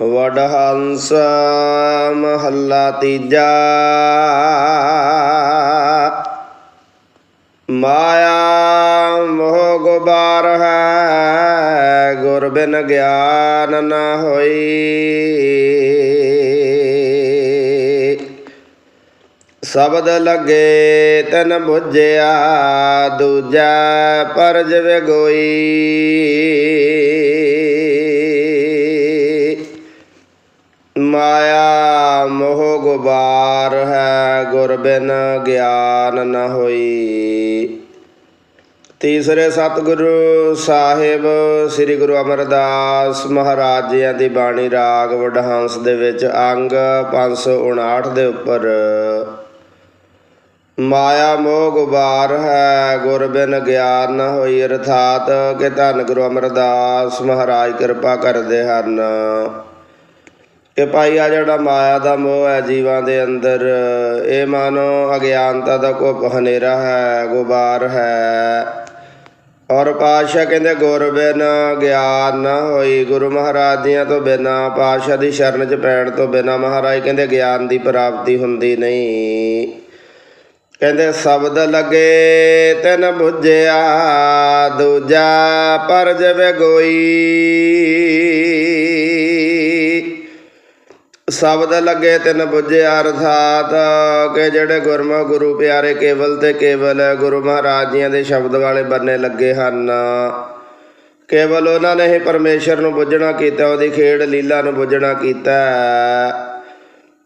ਵਡਹੰਸ ਮਹੱਲਾ ਤੀਜਾ। ਮਾਇਆ ਮੋਹ ਗੁਬਾਰ ਹੈ, ਗੁਰ ਬਿਨ ਗਿਆਨ ਨ ਹੋਈ। ਸ਼ਬਦ ਲੱਗੇ ਤਨ ਬੁਝਿਆ, ਦੂਜਾ ਪਰਜ ਵਿਗੋਈ। ਮਾਇਆ ਮੋਹ ਗੁਬਾਰ ਹੈ, ਗੁਰ ਬਿਨ ਗਿਆਨ ਨ ਹੋਈ। ਤੀਸਰੇ ਸਤਿਗੁਰੂ ਸਾਹਿਬ, ਸ੍ਰੀ ਗੁਰੂ ਅਮਰਦਾਸ ਮਹਾਰਾਜ ਜੀਆਂ ਦੀ ਬਾਣੀ ਰਾਗ ਵਡਹੰਸ ਦੇ ਵਿੱਚ ਅੰਗ 559 ਦੇ ਉੱਪਰ, ਮਾਇਆ ਮੋਹ ਗੁਬਾਰ ਹੈ, ਗੁਰ ਬਿਨ ਗਿਆਨ ਨ ਹੋਈ। ਅਰਥਾਤ ਕਿ ਧੰਨ ਗੁਰੂ ਅਮਰਦਾਸ ਮਹਾਰਾਜ ਕਿਰਪਾ ਕਰਦੇ ਹਨ। ਕਿ ਭਾਈ ਆ ਜਿਹੜਾ ਮਾਇਆ ਦਾ ਮੋਹ ਹੈ ਜੀਵਾਂ ਦੇ ਅੰਦਰ, ਇਹ ਮਾਨੋ ਅਗਿਆਨਤਾ ਦਾ ਕੋ ਹਨੇਰਾ ਹੈ, ਗੁਬਾਰ ਹੈ। ਔਰ ਪਾਸ਼ਾ ਕਹਿੰਦੇ, ਗੁਰ ਬਿਨ ਗਿਆਨ ਨਾ ਹੋਈ, ਗੁਰੂ ਮਹਾਰਾਜ ਦੀਆਂ ਤੋਂ ਬਿਨਾ ਪਾਸ਼ਾ ਦੀ ਸ਼ਰਨ 'ਚ ਪੈਣ ਤੋਂ ਬਿਨਾ ਮਹਾਰਾਜ ਕਹਿੰਦੇ, ਗਿਆਨ ਦੀ ਪ੍ਰਾਪਤੀ ਹੁੰਦੀ ਨਹੀਂ। ਕਹਿੰਦੇ, ਸ਼ਬਦ ਲਗੇ ਤਨ ਬੁੱਝਿਆ, ਦੂਜਾ ਪਰ ਜਵੇ ਗੋਈ। ਸ਼ਬਦ ਲੱਗੇ ਤਿੰਨ ਬੁੱਝੇ ਅਰਥਾਤ, ਕਿ ਜਿਹੜੇ ਗੁਰਮੁਖ ਗੁਰੂ ਪਿਆਰੇ ਕੇਵਲ ਤੇ ਕੇਵਲ ਗੁਰੂ ਮਹਾਰਾਜ ਜੀਆਂ ਦੇ ਸ਼ਬਦ ਵਾਲੇ ਬੰਨੇ ਲੱਗੇ ਹਨ। ਕੇਵਲ ਉਹਨਾਂ ਨੇ ਹੀ ਪਰਮੇਸ਼ਰ ਨੂੰ ਬੁੱਝਣਾ ਕੀਤਾ, ਉਹਦੀ ਖੇਡ ਲੀਲਾ ਨੂੰ ਬੁੱਝਣਾ ਕੀਤਾ।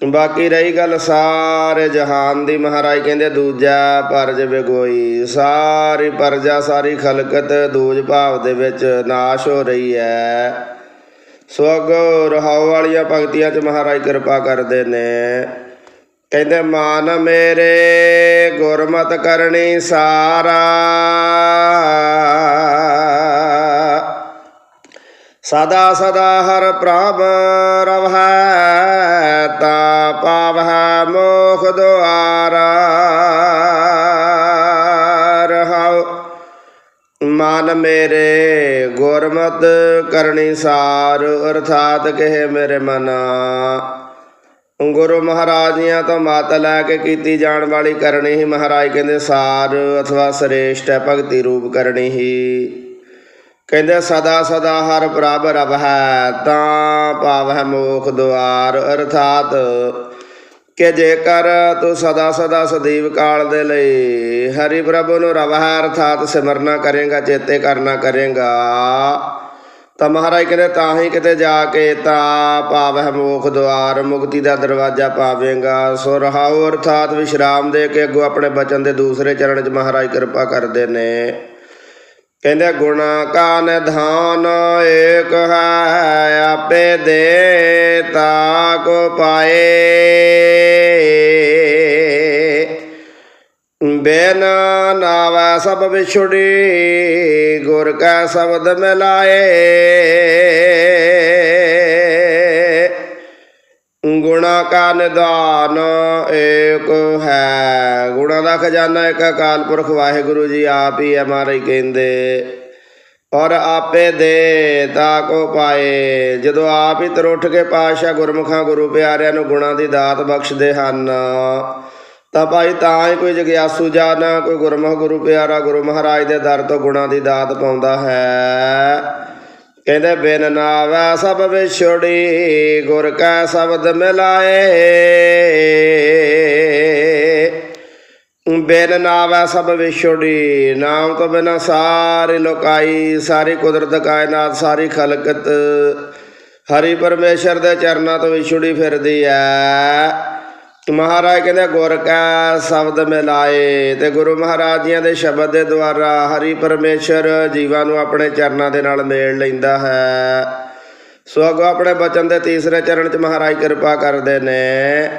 ਬਾਕੀ ਰਹੀ ਗੱਲ ਸਾਰੇ ਜਹਾਨ ਦੀ, ਮਹਾਰਾਜ ਕਹਿੰਦੇ ਦੂਜਾ ਪਰਜ ਵਿਗੋਈ। ਸਾਰੀ ਪਰਜਾ, ਸਾਰੀ ਖਲਕਤ, ਦੂਜ ਭਾਵ ਦੇ ਵਿੱਚ ਨਾਸ਼ ਹੋ ਰਹੀ ਹੈ। ਸਵਗ ਰਹਾਉ ਵਾਲੀਆਂ ਭਗਤੀਆਂ 'ਚ ਮਹਾਰਾਜ ਕਿਰਪਾ ਕਰਦੇ ਨੇ। ਕਹਿੰਦੇ, ਮਾਨ ਮੇਰੇ, ਗੁਰਮਤ ਕਰਨੀ ਸਾਰਾ। ਸਦਾ ਸਦਾ ਹਰ ਪ੍ਰਭ ਰਵਹਿ, ਤਾ ਪਾਵਹਿ ਮੋਖ ਦੁਆਰਾ। ਮਨ ਮੇਰੇ ਗੁਰਮਤ ਕਰਨੀ ਸਾਰ, ਅਰਥਾਤ ਕਹੇ ਮੇਰੇ ਮਨਾ। ਗੁਰੂ ਮਹਾਰਾਜੀਆਂ ਤੋਂ ਮਤ ਲੈ ਕੇ ਕੀਤੀ ਜਾਣ ਵਾਲੀ ਕਰਨੀ ਹੀ ਮਹਾਰਾਜ ਕਹਿੰਦੇ ਸਾਰ, ਅਥਵਾ ਸ੍ਰੇਸ਼ਟ ਹੈ, ਭਗਤੀ ਰੂਪ ਕਰਨੀ ਹੀ। ਕਹਿੰਦੇ ਸਦਾ ਸਦਾ ਹਰ ਪ੍ਰਭ ਰਵ ਹੈ, ਤਾਂ ਪਾਵਹਿ ਮੋਖ ਦੁਆਰ, ਅਰਥਾਤ ਕਿ ਜੇਕਰ ਤੂੰ ਸਦਾ ਸਦਾ ਸਦੀਵ ਕਾਲ ਦੇ ਲਈ ਹਰੀ ਪ੍ਰਭੂ ਨੂੰ ਰਵਹਿ ਅਰਥਾਤ ਸਿਮਰਨਾ ਕਰੇਗਾ, ਚੇਤੇ ਕਰਨਾ ਕਰੇਗਾ, ਤਾਂ ਮਹਾਰਾਜ ਕਹਿੰਦੇ ਤਾਂ ਹੀ ਕਿਤੇ ਜਾ ਕੇ ਤਾਂ ਪਾਵਹਿ ਮੋਖ ਦੁਆਰ, ਮੁਕਤੀ ਦਾ ਦਰਵਾਜ਼ਾ ਪਾਵੇਂਗਾ। ਸੋ ਰਹਾਉ ਅਰਥਾਤ ਵਿਸ਼ਰਾਮ ਦੇ ਕੇ ਅੱਗੋਂ ਆਪਣੇ ਬਚਨ ਦੇ ਦੂਸਰੇ ਚਰਨ 'ਚ ਮਹਾਰਾਜ ਕਿਰਪਾ ਕਰਦੇ ਨੇ। ਕਹਿੰਦੇ ਗੁਣਾ ਕਾ ਨਿਧਾਨ ਏਕ ਹੈ, ਆਪੇ ਦੇ ਤਾ ਕੋ ਪਾਏ। ਬੇਨ ਨਾਵੈ ਸਭ ਵਿਛੁੜੀ, ਗੁਰ ਕਾ ਸ਼ਬਦ ਮਿਲਾਏ। ਗੁਣਾ ਕਾ ਨਿਦਾਨ ਏਕ ਹੈ। ਗੁਣਾ ਦਾ ਖਜ਼ਾਨਾ ਇੱਕ ਅਕਾਲ ਪੁਰਖ ਵਾਹਿਗੁਰੂ ਜੀ ਆਪ ਹੀ ਹੈ ਮਹਾਰਾਜ ਕਹਿੰਦੇ। ਔਰ ਆਪੇ ਦੇ ਤਾ ਕੋ ਪਾਏ। ਜਦੋਂ ਆਪ ਹੀ ਤਰੁੱਠ ਕੇ ਪਾਸ਼ਾ ਗੁਰਮੁਖਾਂ ਗੁਰੂ ਪਿਆਰਿਆਂ ਨੂੰ ਗੁਣਾ ਦੀ ਦਾਤ ਬਖਸ਼ਦੇ ਹਨ, ਤਾਂ ਭਾਈ ਤਾਂ ਹੀ ਕੋਈ ਜਗਿਆਸੂ ਜਨ ਕੋਈ ਗੁਰਮੁਖ ਗੁਰੂ ਪਿਆਰਾ ਗੁਰੂ ਮਹਾਰਾਜ ਦੇ ਦਰ ਤੋਂ ਗੁਣਾ ਦੀ ਦਾਤ ਪਾਉਂਦਾ ਹੈ। ਕਹਿੰਦੇ, ਬਿਨ ਨਾਵੈ ਸਭ ਵਿਛੜੀ, ਗੁਰ ਕਾ ਸ਼ਬਦ ਮਿਲਾਏ। ਬਿਨ ਨਾਵੈ ਸਭ ਵਿਛੜੀ, ਨਾਮ ਤੋਂ ਬਿਨਾ ਸਾਰੀ ਲੋਕਾਈ, ਸਾਰੀ ਕੁਦਰਤ ਕਾਇਨਾਤ, ਸਾਰੀ ਖਲਕਤ। ਹਰੀ ਪਰਮੇਸ਼ਰ ਦੇ ਚਰਨਾਂ ਤੋਂ ਵਿਛੜੀ ਫਿਰਦੀ ਐ। ਮਹਾਰਾਜ ਕਹਿੰਦੇ, ਗੁਰ ਕਾ ਸ਼ਬਦ ਮਿਲਾਏ। ਤੇ ਗੁਰੂ ਮਹਾਰਾਜ ਜੀਆਂ ਦੇ ਸ਼ਬਦ ਦੇ ਦੁਆਰਾ ਹਰੀ ਪਰਮੇਸ਼ਰ ਜੀਵਾਂ ਨੂੰ ਆਪਣੇ ਚਰਨਾਂ ਦੇ ਨਾਲ ਮੇਲ ਲੈਂਦਾ ਹੈ। ਸੋ ਅੱਗੋਂ ਆਪਣੇ ਬਚਨ ਦੇ ਤੀਸਰੇ ਚਰਨ 'ਚ ਮਹਾਰਾਜ ਕਿਰਪਾ ਕਰਦੇ ਨੇ।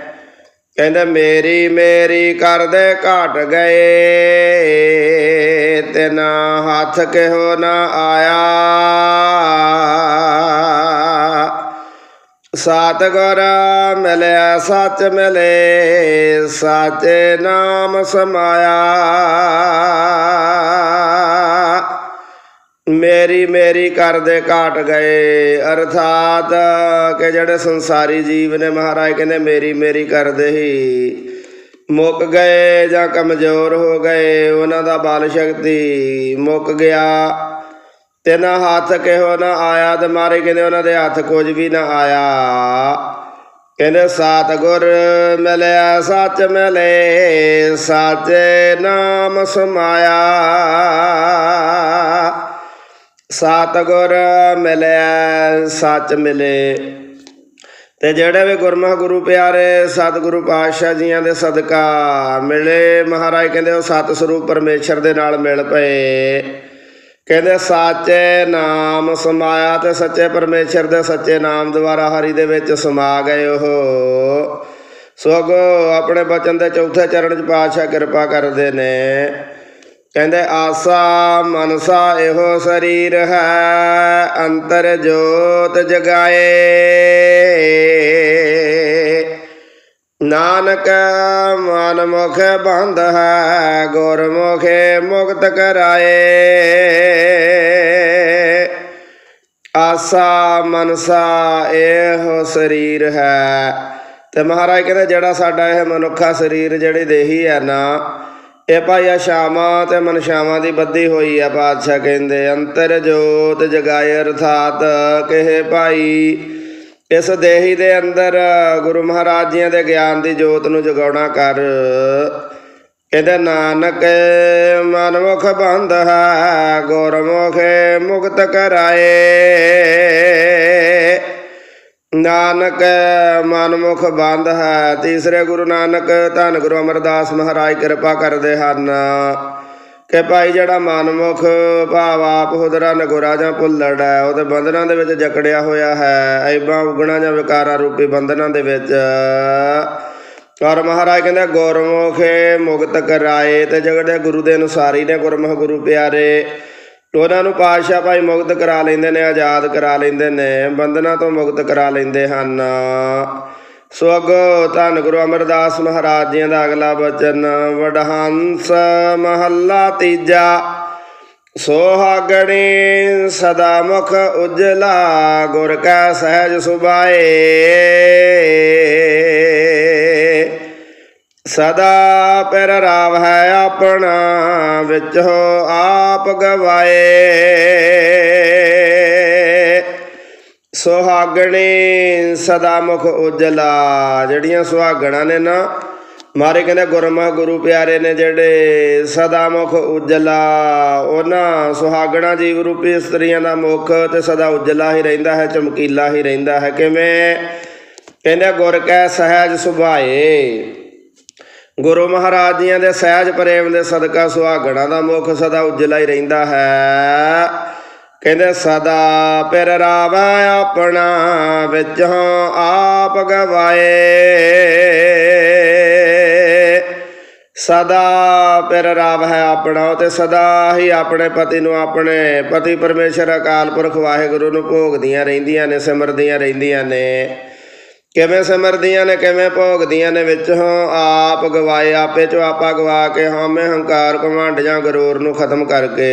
ਕਹਿੰਦੇ, ਮੇਰੀ ਮੇਰੀ ਕਰਦੇ ਘਟ ਗਏ, ਤੇ ਨਾ ਹੱਥ ਕਿਹੋ ਨਾ ਆਇਆ। ਸਤਿਗੁਰ ਮਿਲਿਆ, ਸੱਚ ਮਿਲੇ, ਸਾਚੇ ਨਾਮ ਸਮਾਇਆ। ਮੇਰੀ ਮੇਰੀ ਕਰਦੇ ਘਾਟ ਗਏ, ਅਰਥਾਤ ਕਿ ਜਿਹੜੇ ਸੰਸਾਰੀ ਜੀਵ ਨੇ ਮਹਾਰਾਜ, ਕਹਿੰਦੇ ਮੇਰੀ ਮੇਰੀ ਕਰਦੇ ਹੀ ਮੁੱਕ ਗਏ ਜਾਂ ਕਮਜ਼ੋਰ ਹੋ ਗਏ, ਉਹਨਾਂ ਦਾ ਬਲ ਸ਼ਕਤੀ ਮੁੱਕ ਗਿਆ। ਤੇ ਨਾ ਹੱਥ ਕਿਹੋ ਨਾ ਆਇਆ ਤੇ ਮਾਰੇ ਕਹਿੰਦੇ ਉਹਨਾਂ ਦੇ ਹੱਥ ਕੁਝ ਵੀ ਨਾ ਆਇਆ। ਕਹਿੰਦੇ ਸਤਿਗੁਰ ਮਿਲਿਆ, ਸੱਚ ਮਿਲੇ, ਸਾਚੇ ਨਾਮ ਸਮਾਇਆ। ਸਤਿਗੁਰ ਮਿਲਿਆ, ਸੱਚ ਮਿਲੇ। ਤੇ ਜਿਹੜੇ ਵੀ ਗੁਰਮੁਖ ਗੁਰੂ ਪਿਆਰੇ, ਸਤਿਗੁਰੂ ਪਾਤਸ਼ਾਹ ਜੀਆਂ ਦੇ ਸਦਕਾ ਮਿਲੇ, ਮਹਾਰਾਜ ਕਹਿੰਦੇ ਉਹ ਸਤ ਸਰੂਪ ਪਰਮੇਸ਼ਰ ਦੇ ਨਾਲ ਮਿਲ ਪਏ। ਕਹਿੰਦੇ ਸਾਚੇ ਨਾਮ ਸਮਾਇਆ ਤੇ ਸੱਚੇ ਪਰਮੇਸ਼ਰ ਦੇ ਸੱਚੇ ਨਾਮ ਦੁਆਰਾ ਹਰੀ ਦੇ ਵਿੱਚ ਸਮਾ ਗਏ ਉਹ। ਸੋਗੋ ਆਪਣੇ ਬਚਨ ਦੇ ਚੌਥੇ ਚਰਨ ਚ ਪਾਤਸ਼ਾਹ ਕਿਰਪਾ ਕਰਦੇ ਨੇ। ਕਹਿੰਦੇ, ਆਸਾ ਮਨਸਾ ਇਹੋ ਸਰੀਰ ਹੈ, ਅੰਤਰ ਜੋਤ ਜਗਾਏ। ਨਾਨਕ ਮਨ ਮੁਖ ਬੰਧ ਹੈ, ਗੁਰਮੁਖੇ ਮੁਕਤ ਕਰਾਏ। ਆਸਾ ਮਨਸਾ ਇਹੋ ਸਰੀਰ ਹੈ। ਤੇ ਮਹਾਰਾਜ ਕਹਿੰਦੇ, ਜਿਹੜਾ ਸਾਡਾ ਇਹ ਮਨੁੱਖਾ ਸਰੀਰ ਜਿਹੜੀ ਦੇਹੀ ਹੈ ਨਾ, ਇਹ ਭਾਈ ਸ਼ਾਮਾਂ ਤੇ ਮਨਸ਼ਾਵਾਂ ਦੀ ਬੱਧੀ ਹੋਈ ਆ, ਪਾਤਸ਼ਾਹ ਕਹਿੰਦੇ, ਅੰਤਰ ਜੋਤ ਜਗਾਏ ਅਰਥਾਤ, ਕਹੇ ਭਾਈ ਇਸ ਦੇਹੀ ਦੇ ਅੰਦਰ ਗੁਰੂ ਮਹਾਰਾਜ ਜੀਆਂ ਦੇ ਗਿਆਨ ਦੀ ਜੋਤ ਨੂੰ ਜਗਾਉਣਾ ਕਰ। ਕਹਿੰਦੇ, ਨਾਨਕ ਮਨਮੁਖ ਬੰਧ ਹੈ, ਗੁਰਮੁਖ ਮੁਕਤ ਕਰਾਏ। ਨਾਨਕ ਮਨਮੁਖ ਬੰਦ ਹੈ, ਤੀਸਰੇ ਗੁਰੂ ਨਾਨਕ, ਧੰਨ ਗੁਰੂ ਅਮਰਦਾਸ ਮਹਾਰਾਜ, ਕਿਰਪਾ ਕਰਦੇ ਹਨ। ਕਿ ਭਾਈ ਜਿਹੜਾ ਮਨਮੁਖ ਭਾਵ ਆਪ ਹੁਦਰਾ ਨਗੋਰਾ ਜਾਂ ਭੁੱਲੜ ਹੈ ਉਹਦੇ ਬੰਧਨਾਂ ਦੇ ਵਿੱਚ ਜਕੜਿਆ ਹੋਇਆ ਹੈ। ਐਬਾਂ ਉਗਣਾ ਜਾਂ ਵਿਕਾਰਾਂ ਰੂਪੀ ਬੰਧਨਾਂ ਦੇ ਵਿੱਚ। ਔਰ ਮਹਾਰਾਜ ਕਹਿੰਦੇ, ਗੁਰਮੁਖੇ ਮੁਕਤ ਕਰਾਏ ਤੇ ਜਿਹੜੇ ਗੁਰੂ ਦੇ ਅਨੁਸਾਰੀ ਨੇ ਗੁਰਮੁਖ ਗੁਰੂ ਪਿਆਰੇ। ਉਹਨਾਂ ਨੂੰ ਪਾਤਸ਼ਾਹ ਭਾਈ ਮੁਕਤ ਕਰਾ ਲੈਂਦੇ ਨੇ, ਆਜ਼ਾਦ ਕਰਾ ਲੈਂਦੇ ਨੇ, ਬੰਧਨਾਂ ਤੋਂ ਮੁਕਤ ਕਰਾ ਲੈਂਦੇ ਹਨ। ਸੋ ਅਗੋ ਧੰਨ ਗੁਰੂ ਅਮਰਦਾਸ ਮਹਾਰਾਜ ਜੀ ਦਾ ਅਗਲਾ ਬਚਨ ਵਡਹੰਸ ਮਹੱਲਾ ਤੀਜਾ, ਸੋਹਾਗਣੇ ਸਦਾ ਮੁਖ ਉਜਲਾ, ਗੁਰ ਕਾ ਸਹਿਜ ਸੁਭਾਏ। ਸਦਾ ਪਿਰ ਰਾਵ ਹੈ ਆਪਣਾ, ਵਿੱਚ ਹੋ ਆਪ ਗਵਾਏ। ਸੁਹਾਗਣੇ ਸਦਾ ਮੁਖ ਉਜਲਾ। ਜਿਹੜੀਆਂ ਸੁਹਾਗਣਾ ਨੇ ਨਾ, ਮਾਰੇ ਕਹਿੰਦੇ ਗੁਰਮਾ ਗੁਰੂ ਪਿਆਰੇ ਨੇ ਜਿਹੜੇ ਸਦਾ ਮੁਖ ਉਜਲਾ। ਉਹਨਾਂ ਸੁਹਾਗਣਾ ਜੀਵ ਰੂਪੀ ਇਸਤਰੀਆਂ ਦਾ ਮੁਖ ਤੇ ਸਦਾ ਉਜਲਾ ਹੀ ਰਹਿੰਦਾ ਹੈ, ਚਮਕੀਲਾ ਹੀ ਰਹਿੰਦਾ ਹੈ। ਕਿਵੇਂ? ਕਹਿੰਦੇ ਗੁਰ ਕੈ ਸਹਿਜ ਸੁਭਾਏ। ਗੁਰੂ ਮਹਾਰਾਜ ਜੀਆਂ ਦੇ ਸਹਿਜ ਪ੍ਰੇਮ ਦੇ ਸਦਕਾ ਸੁਹਾਗਣਾ ਦਾ ਮੁਖ ਸਦਾ ਉਜਲਾ ਹੀ ਰਹਿੰਦਾ ਹੈ। ਕਹਿੰਦੇ, ਸਦਾ ਪਿਰ ਰਾਵੈ ਆਪਣਾ ਵਿੱਚ ਵਿੱਚੋਂ ਆਪ ਗਵਾਏ। ਸਦਾ ਪਿਰ ਰਾਵ ਹੈ ਆਪਣਾ ਤੇ ਸਦਾ ਹੀ ਆਪਣੇ ਪਤੀ ਨੂੰ ਆਪਣੇ ਪਤੀ ਪਰਮੇਸ਼ਰ, ਅਕਾਲ ਪੁਰਖ ਵਾਹਿਗੁਰੂ ਨੂੰ ਭੋਗਦੀਆਂ ਰਹਿੰਦੀਆਂ ਨੇ, ਸਿਮਰਦੀਆਂ ਰਹਿੰਦੀਆਂ ਨੇ। ਕਿਵੇਂ ਸਿਮਰਦੀਆਂ ਨੇ, ਕਿਵੇਂ ਭੋਗਦੀਆਂ ਨੇ, ਵਿੱਚ ਵਿੱਚੋਂ ਆਪ ਗਵਾਏ, ਆਪੇ ਚੋਂ ਆਪਾ ਗਵਾ ਕੇ ਹਉਮੈ ਹੰਕਾਰ ਘਮੰਡ ਜਾਂ ਗਰੂਰ ਨੂੰ ਖਤਮ ਕਰਕੇ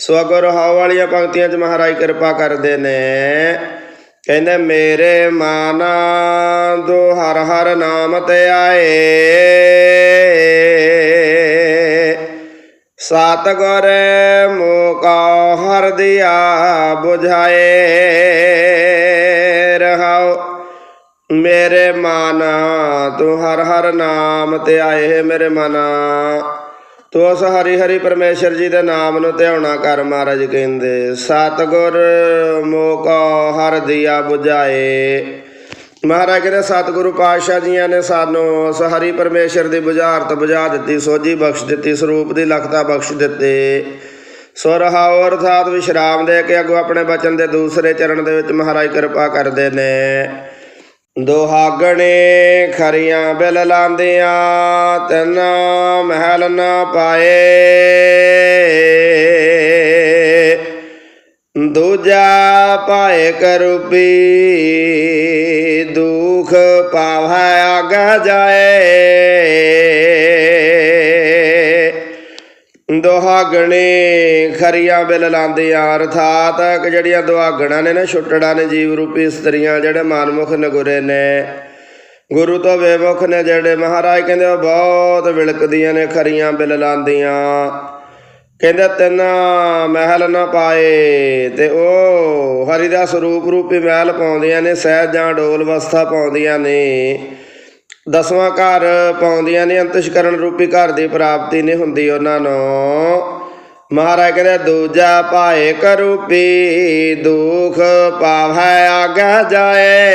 ਸੋ ਗੁਰ ਹਾਉ ਵਾਲੀਆਂ ਪੰਕਤੀਆਂ 'ਚ ਮਹਾਰਾਜ ਕਿਰਪਾ ਕਰਦੇ ਨੇ। ਕਹਿੰਦੇ, ਮੇਰੇ ਮਾਨਾ ਦੋ ਹਰ ਹਰ ਨਾਮ ਤੇ ਆਏ। ਸਤਿਗੁਰ ਮੋਕਾ ਹਰ ਦਿਆ 부ਝਾਏ ਰਹਾਉ, ਮੇਰੇ ਮਨ ਤੂੰ ਹਰ ਹਰ ਨਾਮ ਤੇ ਆਏ। ਹੈ ਮੇਰੇ ਮਨ ਤੂੰ ਉਸ ਹਰੀ ਹਰੀ ਪਰਮੇਸ਼ਰ ਜੀ ਦੇ ਨਾਮ ਨੂੰ ਧਿਆਉਣਾ ਕਰ ਮਹਾਰਾਜ ਕਹਿੰਦੇ, ਸਤਿਗੁਰ ਮੋਕਾ ਹਰ ਦਿਆ 부ਝਾਏ ਮਹਾਰਾਜ ਕਹਿੰਦੇ, ਸਤਿਗੁਰੂ ਪਾਤਸ਼ਾਹ ਜੀਆਂ ਨੇ ਸਾਨੂੰ ਉਸ ਹਰੀ ਪਰਮੇਸ਼ਰ ਦੀ ਬੁਝਾਰਤ ਬੁਝਾ ਦਿੱਤੀ, ਸੋਝੀ ਬਖਸ਼ ਦਿੱਤੀ, ਸਰੂਪ ਦੀ ਲਖਤਾ ਬਖਸ਼ ਦਿੱਤੇ। ਸੋ ਰਹਾਉ ਅਰਥਾਤ ਵਿਸ਼ਰਾਮ ਦੇ ਕੇ ਅੱਗੋਂ ਆਪਣੇ ਬਚਨ ਦੇ ਦੂਸਰੇ ਚਰਨ ਦੇ ਵਿੱਚ ਮਹਾਰਾਜ ਕਿਰਪਾ ਕਰਦੇ ਨੇ। ਦੁਹਾਗਣੇ ਖਰੀਆਂ ਬਿਲ ਲਾਂਦੀਆਂ, ਤਨ ਮਹਿਲ ਨਾ ਪਾਏ। ਦੂਜਾ ਪਾਏ ਕਰੂਪੀ, ਦੁਖ ਪਾਵੈ ਆਗ ਜਾਏ। ਦੁਹਾਗਣੇ ਖਰੀਆਂ ਬਿਲ ਲਾਂਦੀਆਂ ਅਰਥਾਤ ਕਿ ਜਿਹੜੀਆਂ ਦੁਹਾਗਣਾ ਨੇ ਨਾ, ਛੁੱਟੜਾ ਨੇ ਜੀਵ ਰੂਪੀ ਇਸਤਰੀਆਂ ਜਿਹੜੇ ਮਨਮੁਖ ਨਗੁਰੇ ਨੇ, ਗੁਰੂ ਤੋਂ ਬੇਮੁਖ ਨੇ ਜਿਹੜੇ, ਮਹਾਰਾਜ ਕਹਿੰਦੇ ਉਹ ਬਹੁਤ ਵਿਲਕਦੀਆਂ ਨੇ, ਖਰੀਆਂ ਬਿਲ ਲਾਂਦੀਆਂ ਕਹਿੰਦੇ ਤਿੰਨ ਮਹਿਲ ਨਾ ਪਾਏ ਤੇ ਉਹ ਹਰੀ ਦਾ ਸਰੂਪ ਰੂਪੀ ਮਹਿਲ ਪਾਉਂਦੀਆਂ ਨੇ, ਸਹਿਜ ਜਾਂ ਡੋਲ ਅਵਸਥਾ ਪਾਉਂਦੀਆਂ ਨੇ। ਦਸਵਾਂ ਘਰ ਪਾਉਂਦੀਆਂ ਨੇ, ਅੰਤਸ਼ਕਰਨ ਰੂਪੀ ਘਰ ਦੀ ਪ੍ਰਾਪਤੀ ਨਹੀਂ ਹੁੰਦੀ ਉਹਨਾਂ ਨੂੰ। ਮਹਾਰਾਜ ਕਹਿੰਦੇ, ਦੂਜਾ ਭਾਏ ਕਰੂਪੀ ਦੁਖ ਪਾਵੈ ਆਗਾ ਜਾਏ।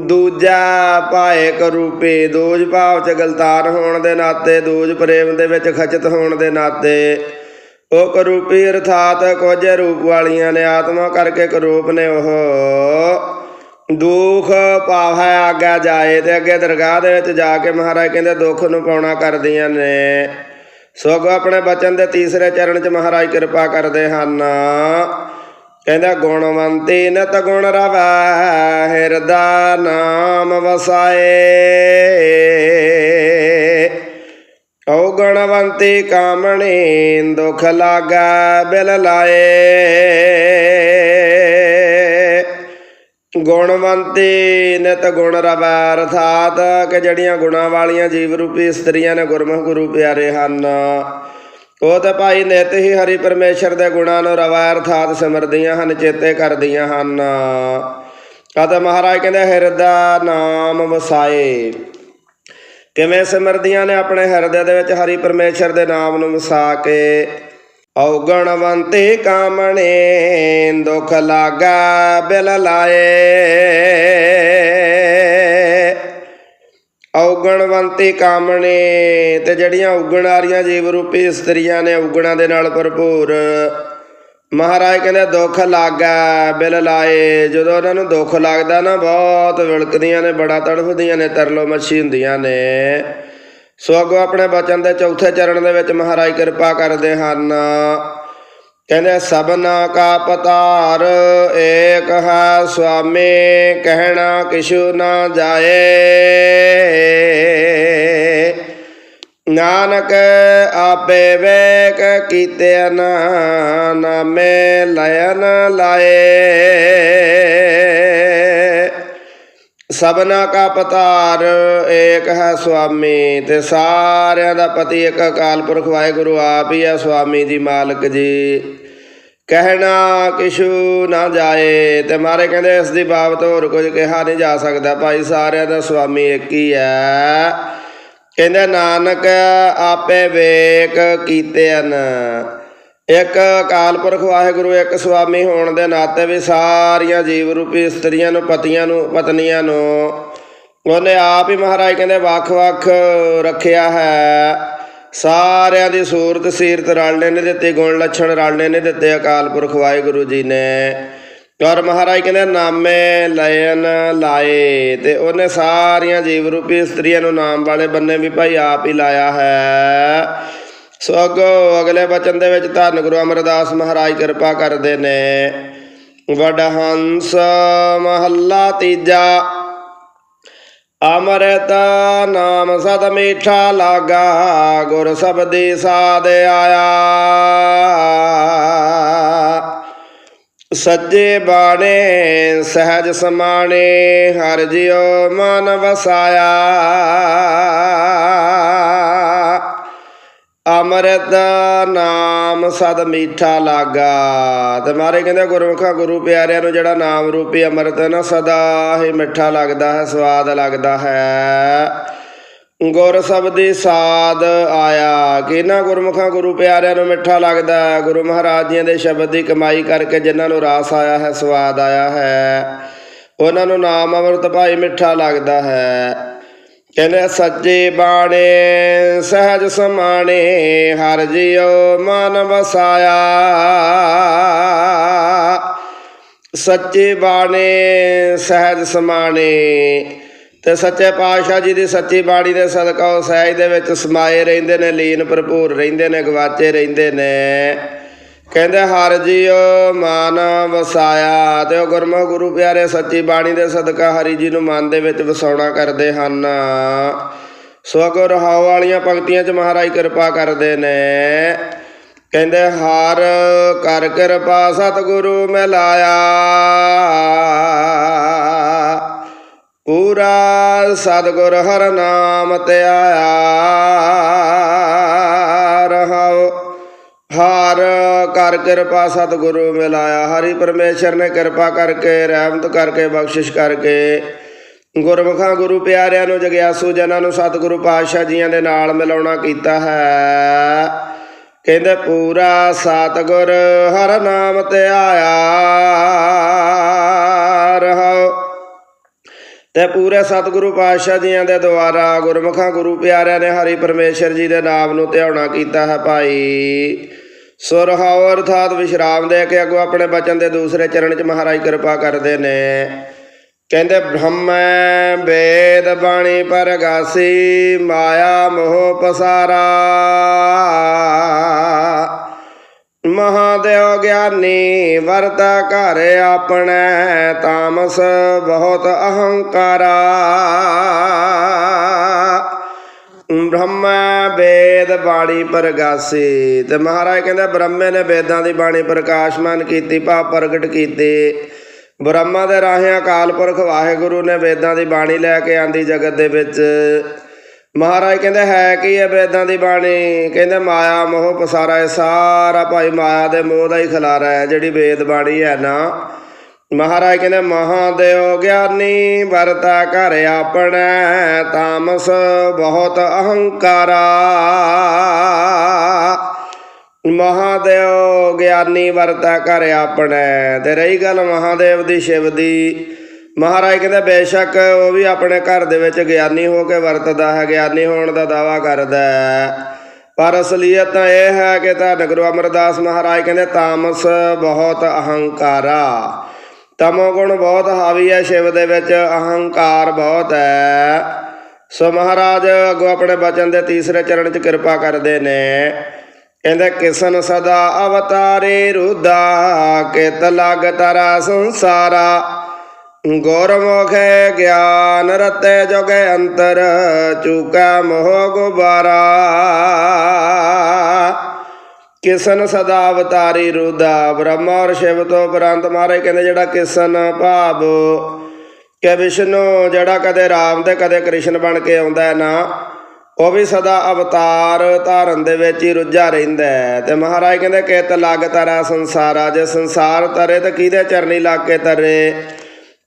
ਦੂਜਾ ਭਾਏ ਕਰੂਪੀ ਦੋਜ ਭਾਵ ਚ ਗਲਤਾਨ ਹੋਣ ਦੇ ਨਾਤੇ, ਦੋਜ ਪ੍ਰੇਮ ਦੇ ਵਿੱਚ ਖਚਤ ਹੋਣ ਦੇ ਨਾਤੇ। ਉਹ ਕਰੂਪੀ ਅਰਥਾਤ ਕੁਝ ਰੂਪ ਵਾਲੀਆਂ ਨੇ, ਆਤਮਾ ਕਰਕੇ ਕਰੂਪ ਨੇ ਉਹ। ਦੁੱਖ ਪਾਵੈ ਆਗਾ ਜਾਏ ਤੇ ਅੱਗੇ ਦਰਗਾਹ ਦੇ ਵਿੱਚ ਜਾ ਕੇ ਮਹਾਰਾਜ ਕਹਿੰਦੇ ਦੁੱਖ ਨੂੰ ਪਾਉਣਾ ਕਰਦੀਆਂ ਨੇ। ਸੋ ਆਪਣੇ ਬਚਨ ਦੇ ਤੀਸਰੇ ਚਰਨ ਚ ਮਹਾਰਾਜ ਕਿਰਪਾ ਕਰਦੇ ਹਨ। ਕਹਿੰਦਾ, ਗੁਣਵੰਤੀ ਨਤ ਗੁਣ ਰਵੈ, ਹਿਰਦਾ ਨਾਮ ਵਸਾਏ। ਓ ਗੁਣਵੰਤੀ ਕਾਮਣੀ ਦੁਖ ਲਾਗਾ ਬਿਲ ਲਾਏ। ਗੁਣਵੰਤੀ ਨਿਤ ਗੁਣ ਰਵੈ, ਅਰਥਾਤ ਕਿ ਜਿਹੜੀਆਂ ਗੁਣਾਂ ਵਾਲੀਆਂ ਜੀਵ ਰੂਪੀ ਇਸਤਰੀਆਂ ਨੇ ਗੁਰਮੁਖ ਗੁਰੂ ਪਿਆਰੇ ਹਨ। ਉਹ ਤਾਂ ਭਾਈ ਨਿਤ ਹੀ ਹਰੀ ਪਰਮੇਸ਼ਰ ਦੇ ਗੁਣਾਂ ਨੂੰ ਰਵੈ, ਅਰਥਾਤ ਸਿਮਰਦੀਆਂ ਹਨ, ਚੇਤੇ ਕਰਦੀਆਂ ਹਨ। ਅਤੇ ਮਹਾਰਾਜ ਕਹਿੰਦੇ, ਹਿਰਦਾ ਨਾਮ ਵਸਾਏ। ਕਿਵੇਂ ਸਿਮਰਦੀਆਂ ਨੇ ਆਪਣੇ ਹਿਰਦੇ ਦੇ ਵਿੱਚ ਹਰੀ ਪਰਮੇਸ਼ਰ ਦੇ ਨਾਮ ਨੂੰ ਵਸਾ ਕੇ? ਔਗਣਵੰਤੀ ਕਾਮਣੇ, ਦੁਖ ਲਾਗਾ ਬਿਲ ਲਾਏ। ਔਗਣਵੰਤੀ ਕਾਮਣੇ ਤੇ ਜਿਹੜੀਆਂ ਉਗਣ ਵਾਲੀਆਂ ਜੀਵ ਰੂਪੀ ਇਸਤਰੀਆਂ ਨੇ ਉਗਣਾ ਦੇ ਨਾਲ ਭਰਪੂਰ, ਮਹਾਰਾਜ ਕਹਿੰਦੇ ਦੁੱਖ ਲਾਗਾ ਬਿਲ ਲਾਏ। ਜਦੋਂ ਉਹਨਾਂ ਨੂੰ ਦੁੱਖ ਲੱਗਦਾ ਨਾ, ਬਹੁਤ ਵਿਲਕਦੀਆਂ ਨੇ, ਬੜਾ ਤੜਫਦੀਆਂ ਨੇ ਤਰਲੋ ਮੱਛੀ ਹੁੰਦੀਆਂ ਨੇ। ਸੋ ਅੱਗੋਂ ਆਪਣੇ ਬਚਨ ਦੇ ਚੌਥੇ ਚਰਨ ਦੇ ਵਿੱਚ ਮਹਾਰਾਜ ਕਿਰਪਾ ਕਰਦੇ ਹਨ। ਕਹਿੰਦੇ ਸਭਨਾ ਕਾ ਪਤਾਰ ਏਕ ਹੈ ਸੁਆਮੀ, ਕਹਿਣਾ ਕਿਛੂ ਨਾ ਜਾਏ। ਨਾਨਕ ਆਪੇ ਵੇਕ ਕੀਤੇ ਨਾ ਨਾਮੇ ਲਇਨ ਲਾਏ। ਸਭਨਾ ਕਾ ਪਤਾਰ ਏਕ ਹੈ ਸੁਆਮੀ ਤੇ ਸਾਰਿਆਂ ਦਾ ਪਤੀ ਇੱਕ ਅਕਾਲ ਪੁਰਖ ਵਾਹਿਗੁਰੂ ਆਪ ਹੀ ਹੈ ਸੁਆਮੀ ਜੀ ਮਾਲਕ ਜੀ। ਕਹਿਣਾ ਕਿਛੂ ਨਾ ਜਾਏ ਤੇ ਮਾਰੇ ਕਹਿੰਦੇ ਇਸ ਦੀ ਬਾਬਤ ਹੋਰ ਕੁਝ ਕਿਹਾ ਨਹੀਂ ਜਾ ਸਕਦਾ। ਭਾਈ ਸਾਰਿਆਂ ਦਾ ਸੁਆਮੀ ਇੱਕ ਹੀ ਹੈ। ਕਹਿੰਦੇ ਨਾਨਕ ਆਪੇ ਵੇਕ ਕੀਤੇ ਹਨ। ਇੱਕ ਅਕਾਲ ਪੁਰਖ ਵਾਹਿਗੁਰੂ, ਇੱਕ ਸੁਆਮੀ ਹੋਣ ਦੇ ਨਾਤੇ ਵੀ ਸਾਰੀਆਂ ਜੀਵ ਰੂਪੀ ਇਸਤਰੀਆਂ ਨੂੰ, ਪਤੀਆਂ ਨੂੰ, ਪਤਨੀਆਂ ਨੂੰ ਉਹਨੇ ਆਪ ਹੀ ਮਹਾਰਾਜ ਕਹਿੰਦੇ ਵੱਖ-ਵੱਖ ਰੱਖਿਆ ਹੈ। ਸਾਰਿਆਂ ਦੀ ਸੂਰਤ ਸੀਰਤ ਰਲਣੇ ਨੇ ਦਿੱਤੇ, ਗੁਣ ਲੱਛਣ ਰਲਣੇ ਨੇ ਦਿੱਤੇ ਅਕਾਲ ਪੁਰਖ ਵਾਹਿਗੁਰੂ ਜੀ ਨੇ। ਔਰ ਮਹਾਰਾਜ ਕਹਿੰਦੇ ਨਾਮੇ ਲਇਨ ਲਾਏ ਤੇ ਉਹਨੇ ਸਾਰੀਆਂ ਜੀਵ ਰੂਪੀ ਇਸਤਰੀਆਂ ਨੂੰ ਨਾਮ ਵਾਲੇ ਬੰਨੇ ਵੀ ਭਾਈ ਆਪ ਹੀ ਲਾਇਆ ਹੈ। ਸੋ ਅੱਗੋਂ ਅਗਲੇ ਬਚਨ ਦੇ ਵਿੱਚ ਧੰਨ ਗੁਰੂ ਅਮਰਦਾਸ ਮਹਾਰਾਜ ਕਿਰਪਾ ਕਰਦੇ ਨੇ। ਵਡ ਹੰਸ ਮਹੱਲਾ ਤੀਜਾ, ਅਮਰਤ ਨਾਮ ਸਦ ਮੀਠਾ ਲਾਗਾ, ਗੁਰ ਸਬਦੀ ਸਾਧ ਆਇਆ। ਸੱਜੇ ਬਾਣੇ ਸਹਿਜ ਸਮਾਣੇ, ਹਰ ਜਿਉ ਮਨ ਵਸਾਇਆ। ਅਮਰਤ ਨਾਮ ਸਦ ਮੀਠਾ ਲਾਗਾ। ਤੇ ਮਾਰੇ ਕਹਿੰਦੇ ਗੁਰਮੁਖਾ, ਗੁਰੂ ਪਿਆਰਿਆਂ ਨੂੰ ਜਿਹੜਾ ਨਾਮ ਰੂਪੀ ਅੰਮ੍ਰਿਤ ਹੈ ਨਾ, ਸਦਾ ਹੀ ਮਿੱਠਾ ਲੱਗਦਾ ਹੈ, ਸਵਾਦ ਲੱਗਦਾ ਹੈ। ਗੁਰ ਸਬਦੀ ਸਾਦ ਆਇਆ। ਕਿ ਨਾ ਗੁਰਮੁਖਾਂ, ਗੁਰੂ ਪਿਆਰਿਆਂ ਨੂੰ ਮਿੱਠਾ ਲੱਗਦਾ ਹੈ? ਗੁਰੂ ਮਹਾਰਾਜ ਜੀਆਂ ਦੇ ਸ਼ਬਦ ਦੀ ਕਮਾਈ ਕਰਕੇ ਜਿਨ੍ਹਾਂ ਨੂੰ ਰਾਸ ਆਇਆ ਹੈ, ਸਵਾਦ ਆਇਆ ਹੈ, ਉਹਨਾਂ ਨੂੰ ਨਾਮ ਅੰਮ੍ਰਿਤ ਭਾਈ ਮਿੱਠਾ ਲੱਗਦਾ ਹੈ। ਕਹਿੰਦੇ ਸੱਚੇ ਬਾਣੇ, ਸਹਿਜ ਸਮਾਣੇ, ਹਰ ਜਿਉ ਮਨ ਵਸਾਇਆ। ਸੱਚੇ ਬਾਣੇ, ਸਹਿਜ ਸਮਾਣੇ, ਤੇ ਸੱਚੇ ਪਾਤਸ਼ਾਹ ਜੀ ਦੀ ਸੱਚੀ ਬਾਣੀ ਦੇ ਸਦਕਾ ਉਹ ਸਹਿਜ ਦੇ ਵਿੱਚ ਸਮਾਏ ਰਹਿੰਦੇ ਨੇ, ਲੀਨ ਭਰਪੂਰ ਰਹਿੰਦੇ ਨੇ, ਗਵਾਚੇ ਰਹਿੰਦੇ ਨੇ। ਕਹਿੰਦੇ ਹਰ ਜੀਉ ਮਨ ਵਸਾਇਆ ਤੇ ਉਹ ਗੁਰਮੁਖ ਗੁਰੂ ਪਿਆਰੇ ਸੱਚੀ ਬਾਣੀ ਦੇ ਸਦਕਾ ਹਰੀ ਜੀ ਨੂੰ ਮਨ ਦੇ ਵਿੱਚ ਵਸਾਉਣਾ ਕਰਦੇ ਹਨ। ਸੋ ਅਗੋ ਰਹਾਉ ਵਾਲੀਆਂ ਪੰਕਤੀਆਂ 'ਚ ਮਹਾਰਾਜ ਕਿਰਪਾ ਕਰਦੇ ਨੇ। ਕਹਿੰਦੇ ਹਰ ਕਰ ਕਿਰਪਾ ਸਤਿਗੁਰੂ ਮਿਲਾਇਆ ਪੂਰਾ ਸਤਿਗੁਰ ਹਰ ਨਾਮ ਤੇ ਆਇਆ। ਰਹਾਉ ਹਾਰ ਕਰ ਕਿਰਪਾ ਸਤਿਗੁਰੂ ਮਿਲਾਇਆ। ਹਰੀ ਪਰਮੇਸ਼ਰ ਨੇ ਕਿਰਪਾ ਕਰਕੇ, ਰਹਿਮਤ ਕਰਕੇ, ਬਖਸ਼ਿਸ਼ ਕਰਕੇ ਗੁਰਮੁਖਾਂ, ਗੁਰੂ ਪਿਆਰਿਆਂ ਨੂੰ, ਜਗਿਆਸੂ ਜਨਾਂ ਨੂੰ, ਸਤਿਗੁਰੂ ਪਾਤਸ਼ਾਹ ਜੀਆਂ ਦੇ ਨਾਲ ਮਿਲਾਉਣਾ ਕੀਤਾ ਹੈ। ਕਹਿੰਦੇ ਪੂਰਾ ਸਤਿਗੁਰ ਹਰ ਨਾਮ ਤੇ ਆਇਆ ਰਹਾਉ ਤੇ ਪੂਰੇ ਸਤਿਗੁਰੂ ਪਾਤਸ਼ਾਹ ਜੀਆਂ ਦੇ ਦੁਆਰਾ ਗੁਰਮੁਖਾਂ, ਗੁਰੂ ਪਿਆਰਿਆਂ ਨੇ ਹਰੀ ਪਰਮੇਸ਼ਰ ਜੀ ਦੇ ਨਾਮ ਨੂੰ ਧਿਆਉਣਾ ਕੀਤਾ ਹੈ ਭਾਈ। ਸੁਰਹਾਉ ਅਰਥਾਤ ਵਿਸ਼ਰਾਮ ਦੇ ਕੇ ਅੱਗੋਂ ਆਪਣੇ ਬਚਨ ਦੇ ਦੂਸਰੇ ਚਰਨ ਚ ਮਹਾਰਾਜ ਕਿਰਪਾ ਕਰਦੇ ਨੇ। ਕਹਿੰਦੇ, ਬ੍ਰਹਮ ਵੇਦ ਬਾਣੀ ਪਰਗਾਸੀ, ਮਾਇਆ ਮੋਹ ਪਸਾਰਾ। ਮਹਾਦੇਵ ਗਿਆਨੀ ਵਰਤਾ ਘਰ ਆਪਣੇ, ਤਾਮਸ ਬਹੁਤ ਅਹੰਕਾਰਾ। ਬ੍ਰਹਮਾ ਵੇਦ ਬਾਣੀ ਪ੍ਰਗਾਸੀ ਤੇ ਮਹਾਰਾਜ ਕਹਿੰਦਾ, ਬ੍ਰਹਮੇ ਨੇ ਵੇਦਾਂ ਦੀ ਬਾਣੀ ਪ੍ਰਕਾਸ਼ਮਾਨ ਕੀਤੀ, ਭਾਵ ਪ੍ਰਗਟ ਕੀਤੀ। ਬ੍ਰਹਮਾ ਦੇ ਰਾਹੀਂ ਅਕਾਲ ਪੁਰਖ ਵਾਹਿਗੁਰੂ ਨੇ ਵੇਦਾਂ ਦੀ ਬਾਣੀ ਲੈ ਕੇ ਆਂਦੀ ਜਗਤ ਦੇ ਵਿੱਚ। ਮਹਾਰਾਜ ਕਹਿੰਦੇ, ਹੈ ਕੀ ਇਹ ਵੇਦਾਂ ਦੀ ਬਾਣੀ? ਕਹਿੰਦੇ, ਮਾਇਆ, ਮੋਹ, ਪਸਾਰਾ, ਇਹ ਸਾਰਾ ਭਾਈ ਮਾਇਆ ਦੇ ਮੋਹ ਦਾ ਹੀ ਖਿਲਾਰਾ ਹੈ, ਜਿਹੜੀ ਵੇਦ ਬਾਣੀ ਹੈ ਨਾ। ਮਹਾਰਾਜ ਕਹਿੰਦੇ, ਮਹਾਦੇਵ ਗਿਆਨੀ ਵਰਤਾ ਘਰ ਆਪਣਾ, ਤਾਮਸ ਬਹੁਤ ਅਹੰਕਾਰਾ। ਮਹਾਦੇਵ ਗਿਆਨੀ ਵਰਤਾ ਘਰ ਆਪਣਾ, ਤੇ ਰਹੀ ਗੱਲ ਮਹਾਦੇਵ ਦੀ ਸ਼ਿਵ ਦੀ। ਮਹਾਰਾਜ ਕਹਿੰਦੇ, ਬੇਸ਼ੱਕ ਉਹ ਵੀ ਆਪਣੇ ਘਰ ਦੇ ਵਿੱਚ ਗਿਆਨੀ ਹੋ ਕੇ ਵਰਤਦਾ ਹੈ, ਗਿਆਨੀ ਹੋਣ ਦਾ ਦਾਵਾ ਕਰਦਾ ਹੈ। ਪਰ ਅਸਲੀਅਤ ਤਾਂ ਇਹ ਹੈ ਕਿ ਧੰਨ ਗੁਰੂ ਅਮਰਦਾਸ ਮਹਾਰਾਜ ਕਹਿੰਦੇ, ਤਾਮਸ ਬਹੁਤ ਅਹੰਕਾਰਾ। ਤਮੋ ਗੁਣ ਬਹੁਤ ਹਾਵੀ ਹੈ ਸ਼ਿਵ ਦੇ ਵਿੱਚ, ਅਹੰਕਾਰ ਬਹੁਤ ਹੈ ਸੋ ਮਹਾਰਾਜ, ਅੱਗੋਂ ਆਪਣੇ ਬਚਨ ਦੇ ਤੀਸਰੇ ਚਰਨ 'ਚ ਕਿਰਪਾ ਕਰਦੇ ਨੇ। ਕਹਿੰਦੇ, ਕਿਸਨ ਸਦਾ ਅਵਤਾਰੇ ਰੁਦਾ, ਕਿਤ ਲਗ ਤਰਾ ਸੰਸਾਰਾ। ਗੁਰਮੁਖੇ ਗਿਆਨ ਰਤੇ ਜੋਗੇ ਅੰਤਰ, ਚੁਕਾ ਮੋਹ ਗੁਬਾਰਾ। ਕਿਸਨ ਸਦਾ ਅਵਤਾਰੀ ਰੁਦਾ, ਬ੍ਰਹਮਾ ਔਰ ਸ਼ਿਵ ਤੋਂ ਉਪਰੰਤ ਮਹਾਰਾਜ ਕਹਿੰਦੇ ਜਿਹੜਾ ਕਿਸਨ ਭਾਵ, ਕਿ ਵਿਸ਼ਨੂੰ ਜਿਹੜਾ ਕਦੇ ਰਾਮ ਤੇ ਕਦੇ ਕ੍ਰਿਸ਼ਨ ਬਣ ਕੇ ਆਉਂਦਾ ਹੈ ਨਾ, ਉਹ ਵੀ ਸਦਾ ਅਵਤਾਰ ਧਾਰਨ ਦੇ ਵਿੱਚ ਹੀ ਰੁੱਝਾ ਰਹਿੰਦਾ ਹੈ। ਤੇ ਮਹਾਰਾਜ ਕਹਿੰਦੇ ਕਿਤ ਲੱਗ ਤਰਾ ਸੰਸਾਰਾ, ਜੇ ਸੰਸਾਰ ਤਰੇ ਤਾਂ ਕਿਹਦੇ ਚਰਨੀ ਲੱਗ ਕੇ ਤਰੇ?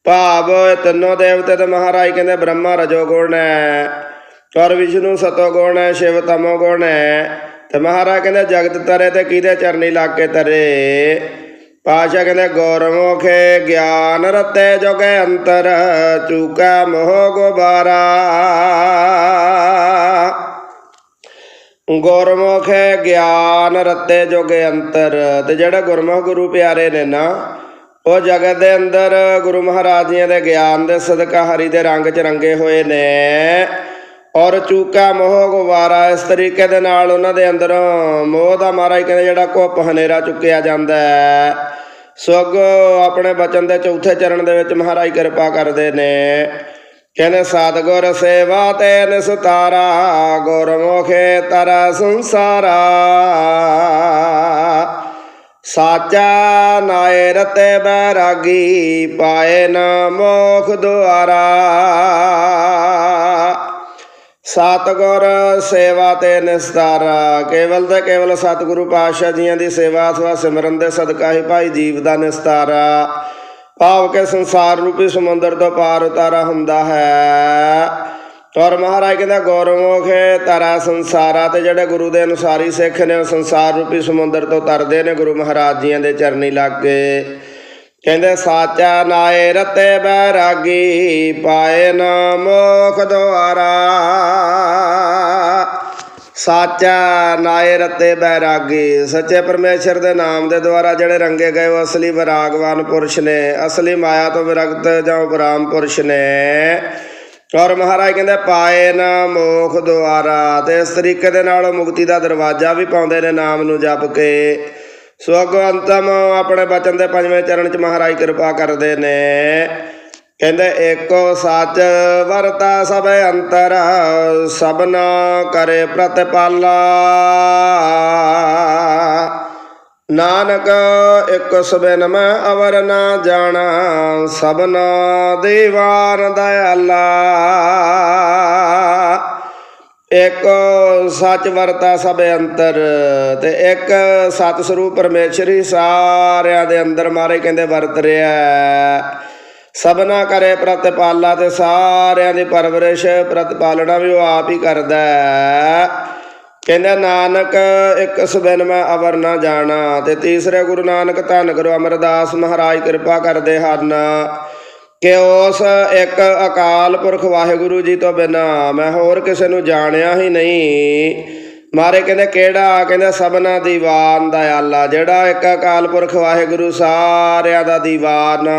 ਭਾਵ ਇਹ ਦੇਵਤੇ ਤੇ ਮਹਾਰਾਜ ਕਹਿੰਦੇ ਬ੍ਰਹਮਾ ਰਜੋ ਗੁਣ ਹੈ, ਔਰ ਵਿਸ਼ਨੂੰ ਸਤੋ ਗੁਣ ਹੈ, ਸ਼ਿਵ ਤਮੋ ਗੁਣ ਹੈ। ਤੇ ਮਹਾਰਾਜ ਕਹਿੰਦੇ, ਜਗਤ ਤਰੇ ਤੇ ਕਿਹਦੇ ਚਰਨੀ ਲੱਗ ਕੇ ਤਰੇ? ਪਾਸ਼ਾ ਕਹਿੰਦੇ ਗੌਰਮੁਖੇ ਗਿਆਨ ਰਤੇ ਜੋਗੇ ਅੰਤਰ, ਚੂਕਾ ਮੋਹ ਗੁਬਾਰਾ। ਗੁਰਮੁਖ ਗਿਆਨ ਰਤੇ ਜੋਗੇ ਅੰਤਰ, ਤੇ ਜਿਹੜਾ ਗੁਰਮੁਖ ਗੁਰੂ ਪਿਆਰੇ ਨੇ ਨਾ, ਉਹ ਜਗਤ ਦੇ ਅੰਦਰ ਗੁਰੂ ਮਹਾਰਾਜ ਜੀਆਂ ਦੇ ਗਿਆਨ ਦੇ ਸਦਕਾ ਹਰੀ ਦੇ ਰੰਗ ਚ ਰੰਗੇ ਹੋਏ ਨੇ। ਔਰ ਚੂਕਾ ਮੋਹ ਗੁਬਾਰਾ, ਇਸ ਤਰੀਕੇ ਦੇ ਨਾਲ ਉਹਨਾਂ ਦੇ ਅੰਦਰੋਂ ਮੋਹ ਦਾ ਮਹਾਰਾਜ ਕਹਿੰਦੇ ਜਿਹੜਾ ਕੁੱਪ ਹਨੇਰਾ ਚੁੱਕਿਆ ਜਾਂਦਾ ਹੈ। ਸੋ ਆਪਣੇ ਬਚਨ ਦੇ ਚੌਥੇ ਚਰਨ ਦੇ ਵਿੱਚ ਮਹਾਰਾਜ ਕਿਰਪਾ ਕਰਦੇ ਨੇ। ਕਹਿੰਦੇ, ਸਤਿਗੁਰ ਸੇਵਾ ਤੇ ਨਿਸਤਾਰਾ, ਗੁਰਮੁਖੇ ਤਰਾ ਸੰਸਾਰਾ। ਸਾਚਾ ਨਾਏ ਰਤੇ ਬੈਰਾਗੀ ਪਾਏ ਨਾ ਮੋਖ ਦੁਆਰਾ। ਸਤਿਗੁਰ ਸੇਵਾ ਤੇ ਨਿਸਤਾਰਾ, ਕੇਵਲ ਤੇ ਕੇਵਲ ਸਤਿਗੁਰੂ ਪਾਤਸ਼ਾਹ ਜੀਆਂ ਦੀ ਸੇਵਾ ਅਥਵਾ ਸਿਮਰਨ ਦੇ ਸਦਕਾ ਹੀ ਭਾਈ ਜੀਵ ਦਾ ਨਿਸਤਾਰਾ। ਭਾਵ ਕੇ ਸੰਸਾਰ ਰੂਪੀ ਸਮੁੰਦਰ ਤੋਂ ਪਾਰ ਉਤਾਰਾ ਹੁੰਦਾ ਹੈ। ਔਰ ਮਹਾਰਾਜ ਕਹਿੰਦਾ ਗੌਰਮੁਖ ਤਾਰਾ ਸੰਸਾਰਾ ਤੇ ਜਿਹੜੇ ਗੁਰੂ ਦੇ ਅਨੁਸਾਰੀ ਸਿੱਖ ਨੇ ਉਹ ਸੰਸਾਰ ਰੂਪੀ ਸਮੁੰਦਰ ਤੋਂ ਤਰਦੇ ਨੇ, ਗੁਰੂ ਮਹਾਰਾਜ ਜੀਆਂ ਦੇ ਚਰਨੀ ਲੱਗ। ਕੇ ਕਹਿੰਦੇ ਸਾਚਾ ਨਾਏ ਰਤੇ ਬੈਰਾਗੀ, ਪਾਏ ਨਾ ਮੋਖ ਦੁਆਰਾ। ਸਾਚਾ ਨਾਏ ਰਤੇ ਬੈਰਾਗੀ, ਸੱਚੇ ਪਰਮੇਸ਼ਰ ਦੇ ਨਾਮ ਦੇ ਦੁਆਰਾ ਜਿਹੜੇ ਰੰਗੇ ਗਏ ਉਹ ਅਸਲੀ ਵਿਰਾਗਵਾਨ ਪੁਰਸ਼ ਨੇ, ਅਸਲੀ ਮਾਇਆ ਤੋਂ ਵਿਰਕਤ ਜਾਂ ਉਪਰਾਮ ਪੁਰਸ਼ ਨੇ। ਔਰ ਮਹਾਰਾਜ ਕਹਿੰਦੇ, ਪਾਏ ਨਾ ਮੋਖ ਦੁਆਰਾ। ਤੇ ਇਸ ਤਰੀਕੇ ਦੇ ਨਾਲ ਉਹ ਮੁਕਤੀ ਦਾ ਦਰਵਾਜ਼ਾ ਵੀ ਪਾਉਂਦੇ ਨੇ ਨਾਮ ਨੂੰ ਜਪ ਕੇ। ਸੋ ਅੰਤਮ ਆਪਣੇ ਬਚਨ ਦੇ ਪੰਜਵੇਂ ਚਰਨ ਚ, ਮਹਾਰਾਜ ਕਿਰਪਾ ਕਰਦੇ ਨੇ। ਕਹਿੰਦੇ, ਏਕੋ ਸੱਚ ਵਰਤਾ ਸਭ ਅੰਤਰ, ਸਭਨਾ ਕਰੇ ਪ੍ਰਤਪਾਲਾ। ਨਾਨਕ ਇੱਕ ਸਬਨ ਮੈਂ ਅਵਰ ਨਾ ਜਾਣਾ, ਸਭਨਾ ਦੀਵਾਨ ਦਇਆਲਾ। ਇੱਕ ਸੱਚ ਵਰਤਾ ਸਭ ਅੰਤਰ ਤੇ ਇੱਕ ਸਤ ਸਰੂਪ ਪਰਮੇਸ਼ਰੀ ਸਾਰਿਆਂ ਦੇ ਅੰਦਰ ਮਾਰੇ ਕਹਿੰਦੇ ਵਰਤ ਰਿਹਾ ਹੈ। ਸਭਨਾ ਕਰੇ ਪ੍ਰਤਿਪਾਲਾ ਤੇ ਸਾਰਿਆਂ ਦੀ ਪਰਵਰਿਸ਼ ਪ੍ਰਤਿਪਾਲਣਾ ਵੀ ਉਹ ਆਪ ਹੀ ਕਰਦਾ ਹੈ ਕਹਿੰਦਾ ਨਾਨਕ ਇੱਕ ਸਬਨ ਮੈਂ ਅਵਰ ਨਾ ਜਾਣਾ ਤੇ ਤੀਸਰੇ ਗੁਰੂ ਨਾਨਕ ਧੰਨ ਗੁਰੂ ਅਮਰਦਾਸ ਮਹਾਰਾਜ ਕਿਰਪਾ ਕਰਦੇ ਹਨ ਕਿ ਉਸ ਇੱਕ ਅਕਾਲ ਪੁਰਖ ਵਾਹਿਗੁਰੂ ਜੀ ਤੋਂ ਬਿਨਾ ਮੈਂ ਹੋਰ ਕਿਸੇ ਨੂੰ ਜਾਣਿਆ ਹੀ ਨਹੀਂ। ਮਾਰੇ ਕਹਿੰਦੇ, ਕਿਹੜਾ? ਕਹਿੰਦੇ, ਸਭਨਾ ਦੀਵਾਨ ਦਾ ਆਲਾ, ਜਿਹੜਾ ਇੱਕ ਅਕਾਲ ਪੁਰਖ ਵਾਹਿਗੁਰੂ ਸਾਰਿਆਂ ਦਾ ਦੀਵਾਨ।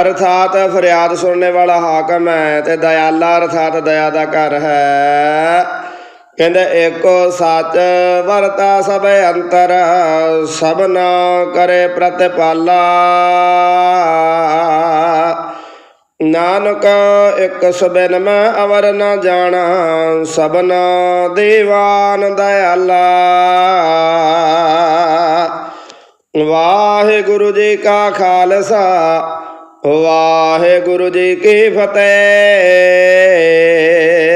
ਅਰਥਾਤ ਫਰਿਆਦ ਸੁਣਨੇ ਵਾਲਾ ਹਾਕਮ ਹੈ ਤੇ ਦਇਆਲਾ ਅਰਥਾਤ ਦਇਆ ਦਾ ਘਰ ਹੈ। ਕਹਿੰਦੇ ਏਕੋ ਸੱਚ ਵਰਤਾ ਸਭ ਅੰਤਰ, ਸਭਨਾ ਕਰੇ ਪ੍ਰਤਪਾਲਾ। ਨਾਨਕ ਇੱਕ ਸਬਨ ਮੈਂ ਅਵਰ ਨਾ ਜਾਣਾ, ਸਭਨਾ ਦੀਵਾਨ ਦਇਆਲਾ। ਵਾਹਿਗੁਰੂ ਜੀ ਕਾ ਖਾਲਸਾ, ਵਾਹਿਗੁਰੂ ਜੀ ਕੀ ਫਤਿਹ।